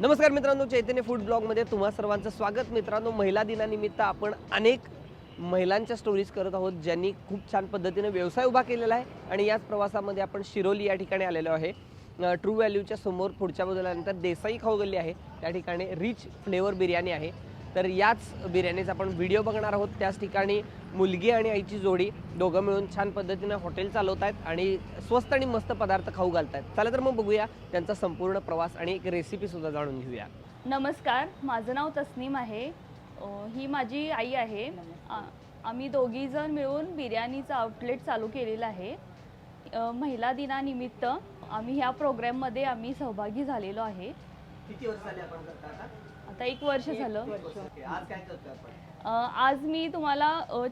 नमस्कार मित्रांनो चैतन्य फूड ब्लॉगमध्ये तुम्हा सर्वांचं स्वागत. मित्रांनो महिला दिनानिमित्त आपण अनेक महिलांच्या स्टोरीज करत आहोत ज्यांनी खूप छान पद्धतीने व्यवसाय उभा केलेला आहे आणि याच प्रवासामध्ये आपण शिरोली या ठिकाणी आलेलो आहे. ट्रू व्हॅल्यूच्या समोर पुढच्या बाजूला नंतर देसाई खाऊ गल्ली आहे. त्या ठिकाणी रिच फ्लेवर बिर्याणी आहे. तर याच बिर्याणीचा आपण व्हिडिओ बघणार आहोत. त्याच ठिकाणी मुलगी आणि आईची जोडी दोघं मिळून छान पद्धतीनं हॉटेल चालवत आहेत आणि स्वस्त आणि मस्त पदार्थ खाऊ घालत आहेत चला तर मग बघूया त्यांचा संपूर्ण प्रवास आणि एक रेसिपी सुद्धा जाणून घेऊया. नमस्कार माझं नाव तस्नीम आहे. ही माझी आई आहे. आम्ही दोघी जण मिळून बिर्याणीचं आउटलेट चालू केलेलं आहे. महिला दिनानिमित्त आम्ही ह्या प्रोग्राममध्ये आम्ही सहभागी झालेलो आहे. किती वर्ष झाले आपण करता आता एक वर्ष झालं. आज मी तुम्हाला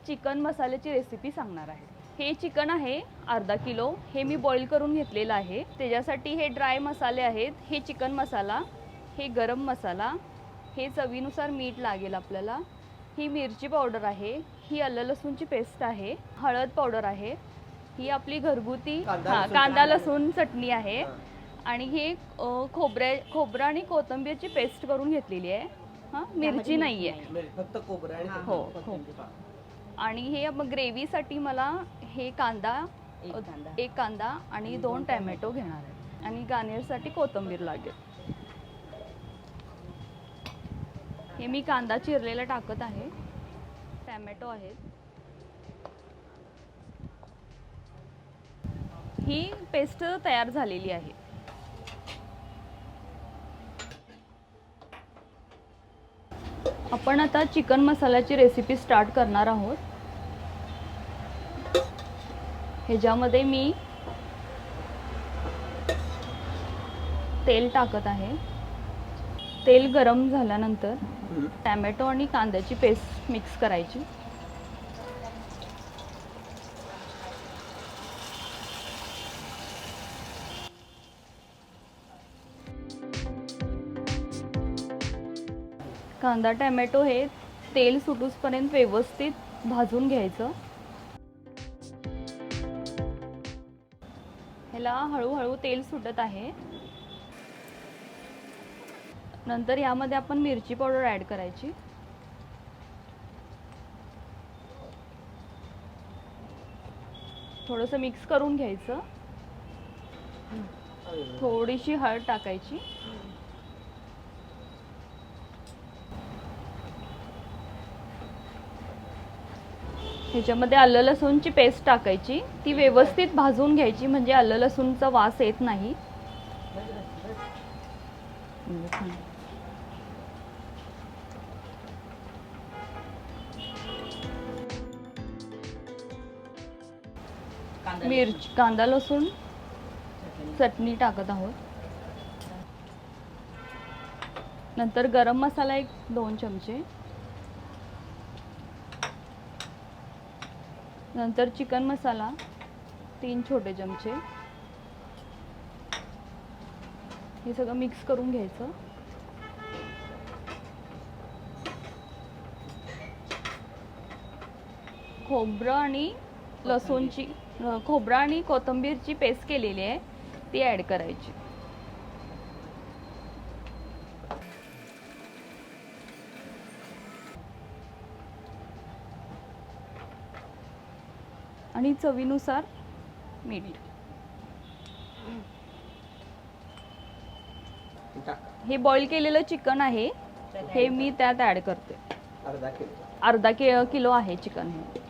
चिकन मसाल्याची रेसिपी सांगणार आहे. हे चिकन आहे अर्धा किलो. हे मी बॉईल करून घेतलेलं आहे. त्याच्यासाठी हे ड्राय मसाले आहेत. हे चिकन मसाला हे गरम मसाला हे चवीनुसार मीठ लागेल आपल्याला. ही मिरची पावडर आहे. ही आलं लसूणची पेस्ट आहे. हळद पावडर आहे. ही आपली घरगुती कांदा लसूण चटणी. लसूण चटणी आहे. हा. आणि हे खोबऱ्या खोबरं आणि कोथिंबीरची पेस्ट करून घेतलेली आहे. हां मिरची नाही. आहे फक्त आणि हो. हो. आणि हे मग ग्रेव्हीसाठी मला हे कांदा एक कांदा. आणि दोन टॅमॅटो घेणार आहे. आणि गार्नियरसाठी कोथिंबीर लागेल. हे मी कांदा चिरलेला टाकत आहे. टॅमॅटो आहेत. ही पेस्ट तयार झालेली आहे. आपण आता चिकन मसाल्याची रेसिपी स्टार्ट करणार आहोत. ह्याच्यामध्ये मी तेल टाकत आहे. तेल गरम झाल्यानंतर. टॅमॅटो आणि कांद्याची पेस्ट मिक्स करायची. कांदा टॅमॅटो हे तेल सुटूसपर्यंत व्यवस्थित भाजून घ्यायचं. ह्याला हळूहळू तेल सुटत आहे. नंतर यामध्ये आपण मिरची पावडर ॲड करायची. थोडंसं मिक्स करून घ्यायचं. थोडीशी हळद टाकायची. ह्याच्यामध्ये आलं लसूणची पेस्ट टाकायची. ती व्यवस्थित भाजून घ्यायची म्हणजे आलं लसूणचा वास येत नाही. मिरची कांदा लसूण चटणी टाकत आहोत. नंतर गरम मसाला एक दोन चमचे. नंतर चिकन मसाला तीन छोटे चमचे. हे सगळं मिक्स करून घ्यायचं. खोबरं आणि लसूणची खोबरं आणि कोथिंबीरची पेस्ट केलेली आहे ती ॲड करायची. आणि चवीनुसार मीठ. हे बॉईल केलेलं चिकन आहे. हे मी त्यात ॲड करते. अर्धा किलो. अर्धा कि किलो आहे चिकन हे.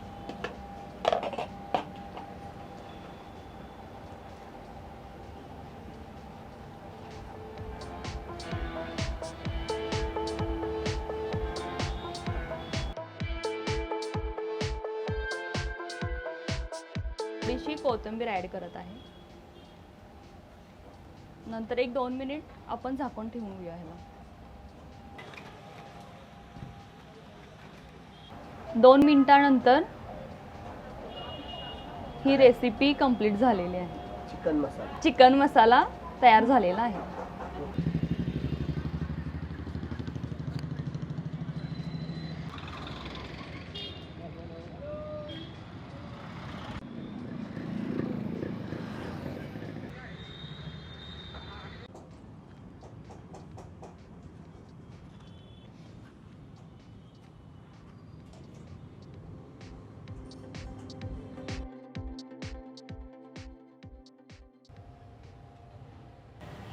थोडीशी कोथिंबीर ॲड करत आहे. नंतर एक दोन मिनिट आपण झाकून ठेवून घेऊया ह्याला. दोन मिनिटानंतर ही रेसिपी कंप्लीट झालेली आहे. चिकन मसाला. चिकन मसाला तयार झालेला आहे.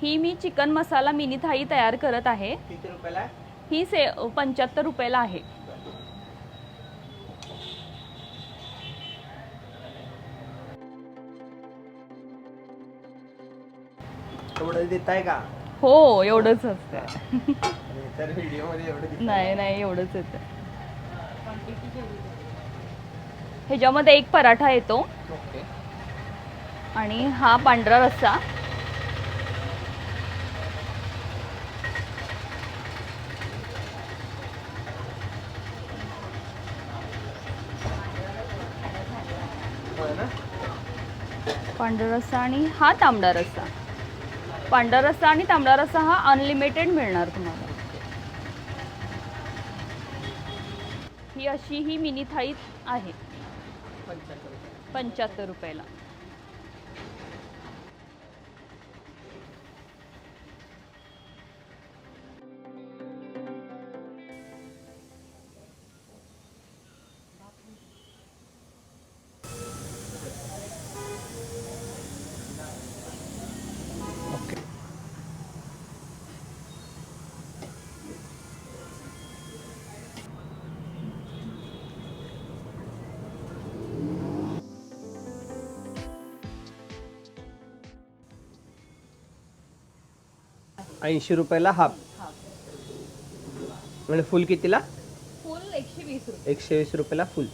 ही मी चिकन मसाला मिनी थाळी तयार करत आहे. किती रुपयाला आहे? ही से पंच्याहत्तर रुपयाला आहे. एवढं का? हो एवढंच असतं आणि तर व्हिडिओमध्ये एवढं दिसतंय. नाही नाही एवढंच येतं ह्याच्यामध्ये एक पराठा येतो. ओके. आणि हा पांढरा रस्सा. पांढरा रस्सा आणि हा तांबडा रस्सा. पांढरा रस्सा आणि तांबडा रस्सा हा अनलिमिटेड मिळणार तुम्हाला. ही अशी ही मिनी थाळी आहे. पंच्याहत्तर रुपयाला. ऐंशी रुपयाला हाफ. आणि फुल कितीला? फुल एकशे वीस रुपये. एकशे वीस रुपयाला फुल.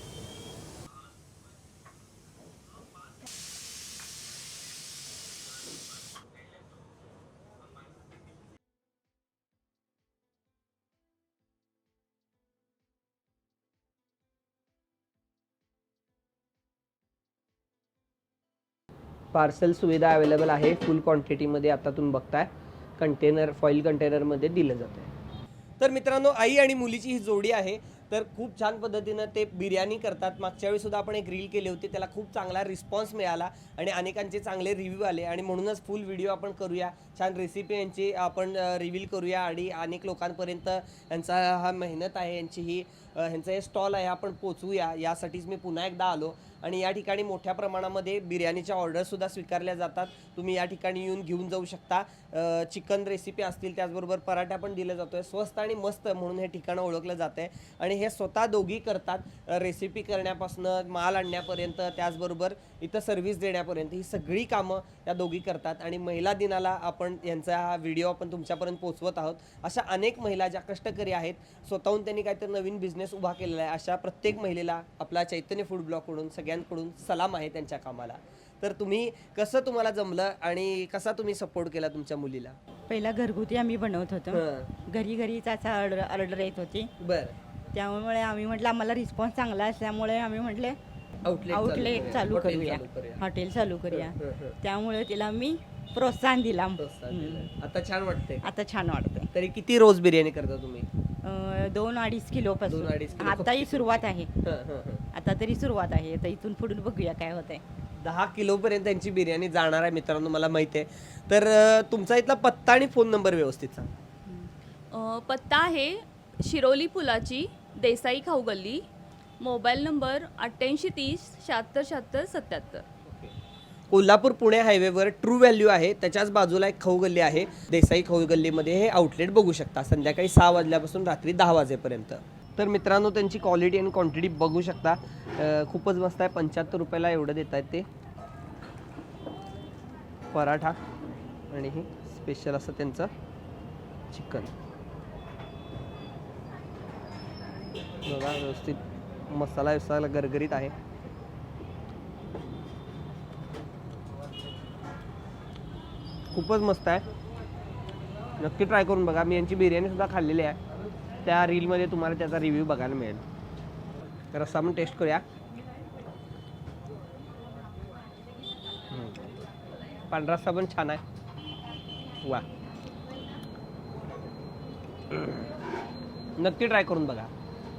पार्सल सुविधा अवेलेबल आहे फुल क्वांटिटीमध्ये आता तुम्ही बघताय. कंटेनर फॉईल कंटेनरमध्ये दिलं जातं आहे. तर मित्रांनो आई आणि मुलीची ही जोडी आहे. तर खूप छान पद्धतीनं ते बिर्याणी करतात. मागच्या वेळीसुद्धा आपण एक रील केली होती. त्याला खूप चांगला रिस्पॉन्स मिळाला आणि अनेकांचे चांगले रिव्ह्यू आले. आणि म्हणूनच फुल व्हिडिओ आपण करूया. छान रेसिपी यांची आपण रिव्हील करूया. आणि अनेक लोकांपर्यंत यांचा हा मेहनत आहे यांची ही ह्यांचं हे स्टॉल आहे आपण पोचवूया. यासाठीच मी पुन्हा एकदा आलो. आणि या ठिकाणी मोठ्या प्रमाणामध्ये बिर्याणीच्या ऑर्डरसुद्धा स्वीकारल्या जातात. तुम्ही या ठिकाणी येऊन घेऊन जाऊ शकता. चिकन रेसिपी असतील त्याचबरोबर पराठा पण दिला जातो आहे स्वस्त आणि मस्त म्हणून हे ठिकाण ओळखलं जातं आहे आणि हे स्वतः दोघी करतात. रेसिपी करण्यापासून माल आणण्यापर्यंत त्याचबरोबर इथं सर्व्हिस देण्यापर्यंत ही सगळी कामं या दोघी करतात. आणि महिला दिनाला आपण यांचा हा व्हिडिओ आपण तुमच्यापर्यंत पोहोचवत आहोत. अशा अनेक महिला ज्या कष्टकरी आहेत स्वतःहून त्यांनी काहीतरी नवीन बिझनेस उभा केलेला आहे. अशा प्रत्येक महिलेला आपला चैतन्य फूड ब्लॉगकडून सगळ्यांकडून सलाम आहे त्यांच्या कामाला. तर तुम्ही कसं तुम्हाला जमलं आणि कसा तुम्ही सपोर्ट केला तुमच्या मुलीला? पहिला घरगुती आम्ही बनवत होतो. हं, घरी घरीच असा ऑर्डर ऑर्डर येत होती. बर. त्यामुळे आम्ही म्हटलं आम्हाला रिस्पॉन्स चांगला असल्यामुळे आम्ही म्हटले आउटलेट आउटलेट चालू करूया. हॉटेल चालू करूया. हं, हं, हं. त्यामुळे तिला मी प्रोत्साहन दिला. आता छान वाटते आता छान वाटतंय. तरी किती रोज बिर्याणी करता तुम्ही? दोन अडीच किलो पासून दोन अडीच किलो आताही सुरुवात आहे. हं, हं, हं. आता तरी सुरुवात आहे. आता इथून पुढून बघूया काय होतंय. दहा किलो पर्यंत त्यांची बिर्याणी जाणार आहे मित्रांनो मला माहिती आहे. तर अं, तुमचा इथला पत्ता आणि फोन नंबर व्यवस्थित सांग. अ, पत्ता आहे शिरोली पुलाची देसाई खाऊ गल्ली मोबाईल नंबर अठ्ठ्याऐंशी तीस शहात्तर शहात्तर सत्याहत्तर. कोल्हापूर पुणे हायवेवर ट्रू व्हॅल्यू आहे. त्याच्याच बाजूला एक खाऊ गल्ली आहे. देसाई खाऊ गल्लीमध्ये हे आउटलेट बघू शकता. संध्याकाळी सहा वाजल्यापासून रात्री दहा वाजेपर्यंत. तर मित्रांनो त्यांची क्वालिटी आणि क्वांटिटी बघू शकता. खूपच मस्त आहे. पंच्याहत्तर रुपयाला एवढं देत आहेत ते. पराठा आणि हे स्पेशल असं त्यांचं चिकन बघा व्यवस्थित मसाला व्यवसायाला गरगरीत आहे. खूपच मस्त आहे. नक्की ट्राय करून बघा. मी यांची बिर्याणीसुद्धा खाल्लेली आहे. त्या रीलमध्ये तुम्हाला त्याचा रिव्ह्यू बघायला मिळेल. तर असं आपण टेस्ट करूया. पांढरा रस्सा पण छान आहे. वा नक्की ट्राय करून बघा.